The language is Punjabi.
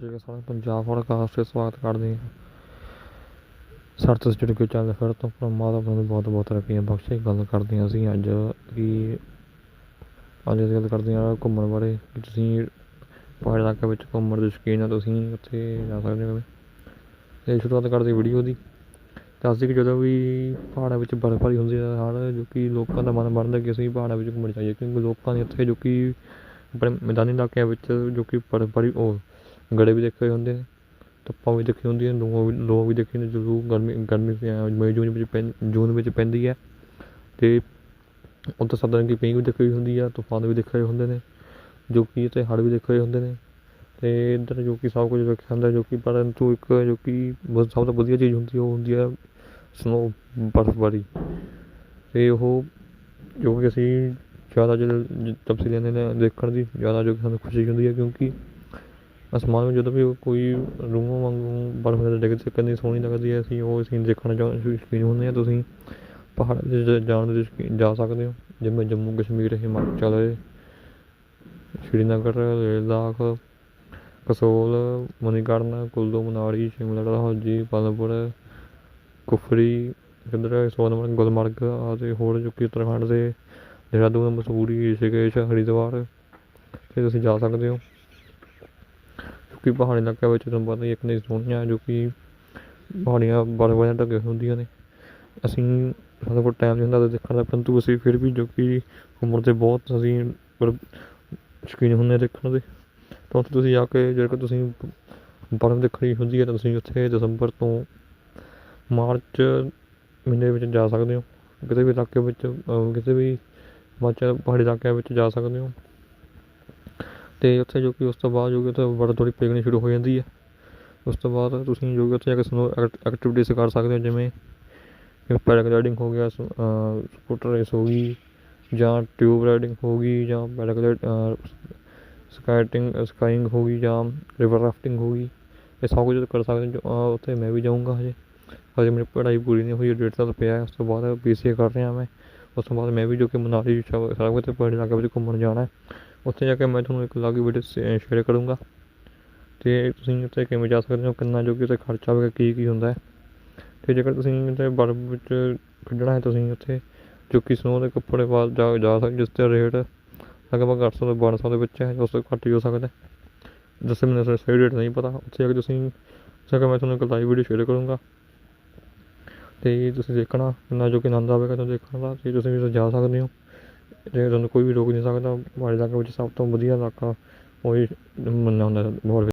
ਤੁਸੀਂ ਸਾਰੇ ਪੰਜਾਬ ਪੋਡਕਾਸਟ 'ਤੇ ਸਵਾਗਤ ਕਰਦੇ ਹਾਂ। ਸਰ ਤੋਂ ਜੁੜ ਕੇ ਚੱਲ ਫਿਰ ਤੋਂ ਪਰਮਾਤਮਾ ਨੂੰ ਬਹੁਤ ਬਹੁਤ ਰੁਪਈਆ ਬਖਸ਼ੇ ਗੱਲ ਕਰਦੇ ਹਾਂ ਅਸੀਂ ਅੱਜ ਕਿ ਅੱਜ ਅਸੀਂ ਗੱਲ ਕਰਦੇ ਹਾਂ ਘੁੰਮਣ ਬਾਰੇ। ਕਿ ਤੁਸੀਂ ਪਹਾੜੀ ਇਲਾਕੇ ਵਿੱਚ ਘੁੰਮਣ ਦੇ ਸ਼ੌਕੀਨ ਹੋ, ਤੁਸੀਂ ਉੱਥੇ ਜਾ ਸਕਦੇ ਹੋ ਤੇ ਸ਼ੁਰੂਆਤ ਕਰਦੇ ਵੀਡੀਓ ਦੀ। ਦੱਸਦੇ ਕਿ ਜਦੋਂ ਵੀ ਪਹਾੜਾਂ ਵਿੱਚ ਬਰਫ਼ਬਾਰੀ ਹੁੰਦੀ ਹੈ, ਹਰ ਜੋ ਕਿ ਲੋਕਾਂ ਦਾ ਮਨ ਬਣਦਾ ਕਿ ਅਸੀਂ ਪਹਾੜਾਂ ਵਿੱਚ ਘੁੰਮਣ ਜਾਈਏ। ਕਿਉਂਕਿ ਲੋਕਾਂ ਨੇ ਉੱਥੇ ਜੋ ਕਿ ਆਪਣੇ ਮੈਦਾਨੀ ਇਲਾਕਿਆਂ ਵਿੱਚ ਜੋ ਕਿ ਬਰਫ਼ਬਾਰੀ, ਉਹ ਗੜੇ ਵੀ ਦੇਖੇ ਹੋਏ ਹੁੰਦੇ ਨੇ ਧੁੱਪਾਂ ਵੀ ਦੇਖੀ ਹੁੰਦੀਆਂ ਨੇ ਲੂਆਂ ਵੀ ਲੋ ਵੀ ਦੇਖੀ ਨੇ ਜਦੋਂ ਗਰਮੀ ਗਰਮੀ ਮਈ ਜੂਨ ਵਿੱਚ ਪੈਂ, ਜੂਨ ਵਿੱਚ ਪੈਂਦੀ ਹੈ ਅਤੇ ਉੱਥੇ ਸਧਰਨ ਕਿ ਪਈ ਵੀ ਦੇਖੀ ਹੋਈ ਹੁੰਦੀ ਆ, ਤੂਫਾਨ ਵੀ ਦੇਖੇ ਹੋਏ ਹੁੰਦੇ ਨੇ, ਜੋ ਕਿ ਇੱਥੇ ਹੜ੍ਹ ਵੀ ਦੇਖੇ ਹੋਏ ਹੁੰਦੇ ਨੇ। ਅਤੇ ਇੱਧਰ ਜੋ ਕਿ ਸਭ ਕੁਝ ਵੇਖਿਆ ਹੁੰਦਾ ਜੋ ਕਿ ਪਰੰਤੂ ਇੱਕ ਜੋ ਕਿ ਬ- ਸਭ ਤੋਂ ਵਧੀਆ ਚੀਜ਼ ਹੁੰਦੀ ਉਹ ਹੁੰਦੀ ਹੈ ਸਨੋ ਬਰਫ਼ਬਾਰੀ ਅਤੇ ਉਹ ਜੋ ਕਿ ਅਸੀਂ ਜ਼ਿਆਦਾ ਜਦੋਂ ਤਪਸੀ ਲੈਂਦੇ ਨੇ ਦੇਖਣ ਦੀ, ਜ਼ਿਆਦਾ ਜੋ ਕਿ ਸਾਨੂੰ ਖੁਸ਼ੀ ਹੁੰਦੀ ਹੈ ਕਿਉਂਕਿ ਅਸਮਾਨ ਵਿੱਚ ਜਦੋਂ ਵੀ ਕੋਈ ਰੂਹਾਂ ਵਾਂਗੂ ਬਰਫ਼ ਡਿੱਗਦੀ ਕਿੰਨੀ ਸੋਹਣੀ ਲੱਗਦੀ ਹੈ, ਅਸੀਂ ਉਹ ਸੀਨ ਦੇਖਣਾ ਚਾਹੁੰਦੇ ਸ਼ੌਕੀਨ ਹੁੰਦੇ ਹਾਂ, ਤੁਸੀਂ ਪਹਾੜਾਂ 'ਚ ਜਾਣ ਦੇ ਸ਼ੌਕੀਨ ਜਾ ਸਕਦੇ ਹੋ, ਜਿਵੇਂ ਜੰਮੂ ਕਸ਼ਮੀਰ, ਹਿਮਾਚਲ, ਸ਼੍ਰੀਨਗਰ ਲੇਹ ਲਦਾਖ, ਕਸੋਲ, ਮਨੀਕਰਨ ਕੁੱਲੂ ਮਨਾਲੀ, ਸ਼ਿਮਲਾ ਡਲਹੌਜੀ ਪਾਲਮਪੁਰ ਕੁਫਰੀ ਕਿੱਧਰ ਸੋਨਮਰਗ, ਗੁਲਮਰਗ ਅਤੇ ਹੋਰ ਜੋ ਕਿ ਉੱਤਰਾਖੰਡ ਦੇ ਦੇਹਰਾਦੂਨ, ਮਸੂਰੀ, ਰਿਸ਼ੀਕੇਸ਼, ਹਰਿਦੁਆਰ ਤੇ ਤੁਸੀਂ ਜਾ ਸਕਦੇ ਹੋ। ਕਿਉਂਕਿ ਪਹਾੜੀ ਇਲਾਕਿਆਂ ਵਿੱਚ ਤੁਹਾਨੂੰ ਪਤਾ ਹੀ ਹੈ ਕਿੰਨੀ ਸੋਹਣੀਆਂ, ਜੋ ਕਿ ਪਹਾੜੀਆਂ ਬਰਫ਼ ਨਾਲ ਢੱਕੀਆਂ ਹੁੰਦੀਆਂ ਨੇ। ਅਸੀਂ ਸਾਡੇ ਕੋਲ ਟਾਈਮ ਨਹੀਂ ਹੁੰਦਾ ਤਾਂ ਦੇਖਣ ਦਾ, ਪਰੰਤੂ ਅਸੀਂ ਫਿਰ ਵੀ ਜੋ ਕਿ ਘੁੰਮਣ ਦੇ ਬਹੁਤ ਅਸੀਂ ਸ਼ੌਕੀਨ ਹੁੰਦੇ ਹਾਂ ਦੇਖਣ ਦੇ। ਤਾਂ ਉੱਥੇ ਤੁਸੀਂ ਜਾ ਕੇ ਜੇਕਰ ਤੁਸੀਂ ਬਰਫ਼ ਦੇਖਣੀ ਹੁੰਦੀ ਹੈ ਤਾਂ ਤੁਸੀਂ ਉੱਥੇ ਦਸੰਬਰ ਤੋਂ ਮਾਰਚ ਮਹੀਨੇ ਵਿੱਚ ਜਾ ਸਕਦੇ ਹੋ। ਕਿਤੇ ਵੀ ਇਲਾਕੇ ਵਿੱਚ ਕਿਸੇ ਵੀ ਹਿਮਾਚਲ ਪਹਾੜੀ ਇਲਾਕਿਆਂ ਵਿੱਚ ਜਾ ਸਕਦੇ ਹੋ। ਅਤੇ ਉੱਥੇ ਜੋ ਕਿ ਉਸ ਤੋਂ ਬਾਅਦ ਜੋ ਕਿ ਉੱਥੇ ਬਰਫ਼ ਥੋੜ੍ਹੀ ਪਿਘਲਣੀ ਸ਼ੁਰੂ ਹੋ ਜਾਂਦੀ ਹੈ। ਉਸ ਤੋਂ ਬਾਅਦ ਤੁਸੀਂ ਜੋ ਕਿ ਉੱਥੇ ਜਾ ਕੇ ਸਨੋ ਐਕਟੀਵਿਟੀਜ਼ ਕਰ ਸਕਦੇ ਹੋ ਜਿਵੇਂ ਪੈਰਾਗਲਾਈਡਿੰਗ ਹੋ ਗਿਆ ਸਕੂਟਰ ਰੇਸ ਹੋ ਗਈ ਜਾਂ ਟਿਊਬ ਰਾਈਡਿੰਗ ਹੋ ਗਈ ਜਾਂ ਪੈਰਾਗਲਾਈਡ ਸਕਾਈਟਿੰਗ ਸਕਾਈਂਗ ਹੋ ਗਈ ਜਾਂ ਰਿਵਰ ਰਾਫਟਿੰਗ ਹੋ ਗਈ। ਇਹ ਸਭ ਕੁਝ ਕਰ ਸਕਦੇ ਹੋ ਜੋ, ਉੱਥੇ ਮੈਂ ਵੀ ਜਾਊਂਗਾ ਹਜੇ। ਹਜੇ ਮੇਰੀ ਪੜ੍ਹਾਈ ਪੂਰੀ ਨਹੀਂ ਹੋਈ ਡੇਢ ਸਾਲ ਪਿਆ ਉਸ ਤੋਂ ਬਾਅਦ ਬੀ ਸੀ ਏ ਕਰ ਰਿਹਾ ਮੈਂ। ਉਸ ਤੋਂ ਬਾਅਦ ਮੈਂ ਵੀ ਜੋ ਕਿ ਮਨਾਲੀ ਸ਼- ਸਾਰਾ ਕੁਝ ਪਹਾੜੀ ਇਲਾਕੇ ਵਿੱਚ ਘੁੰਮਣ ਜਾਣਾ ਉੱਥੇ ਜਾ ਕੇ ਮੈਂ ਤੁਹਾਨੂੰ ਇੱਕ ਅਲੱਗ ਵੀਡੀਓ ਸ਼ੇਅਰ ਕਰੂੰਗਾ। ਅਤੇ ਤੁਸੀਂ ਉੱਥੇ ਕਿਵੇਂ ਜਾ ਸਕਦੇ ਹੋ, ਕਿੰਨਾ ਜੋ ਕਿ ਉੱਥੇ ਖਰਚਾ ਹੋਵੇਗਾ, ਕੀ ਕੀ ਹੁੰਦਾ ਹੈ। ਅਤੇ ਜੇਕਰ ਤੁਸੀਂ ਉੱਥੇ ਬਰਫ਼ ਵਿੱਚ ਖੇਡਣਾ ਹੈ, ਤੁਸੀਂ ਉੱਥੇ ਜੋ ਕਿ ਸਨੋ ਦੇ ਕੱਪੜੇ ਪਾ ਜਾ ਜਾ ਸਕਦੇ ਜਿਸ ਦਾ ਰੇਟ ਲਗਭਗ ਅੱਠ ਸੌ ਤੋਂ ਬਾਰਾਂ ਸੌ ਦੇ ਵਿੱਚ ਹੈ, ਉਸ ਤੋਂ ਘੱਟ ਵੀ ਹੋ ਸਕਦਾ ਹੈ। ਮੈਨੂੰ ਸਹੀ- ਰੇਟ ਨਹੀਂ ਪਤਾ। ਉੱਥੇ ਜਾ ਕੇ ਤੁਸੀਂ, ਉੱਥੇ ਮੈਂ ਤੁਹਾਨੂੰ ਇੱਕ ਲਾਈਵ ਵੀਡੀਓ ਸ਼ੇਅਰ ਕਰੂੰਗਾ। ਅਤੇ ਤੁਸੀਂ ਦੇਖਣਾ ਕਿੰਨਾ ਜੋ ਕਿ ਆਨੰਦ ਆਵੇਗਾ ਤੁਹਾਨੂੰ ਦੇਖਣ ਦਾ ਅਤੇ ਤੁਸੀਂ ਵੀ ਉੱਥੇ ਜਾ ਸਕਦੇ ਹੋ। ਤੁਹਾਨੂੰ ਕੋਈ ਵੀ ਰੋਕ ਨਹੀਂ ਸਕਦਾ ਪਹਾੜੀ ਇਲਾਕੇ ਵਿੱਚ ਸਭ ਤੋਂ ਵਧੀਆ ਇਲਾਕਾ ਉਹੀ ਮੰਨਿਆ ਹੁੰਦਾ ਬਹੁਤ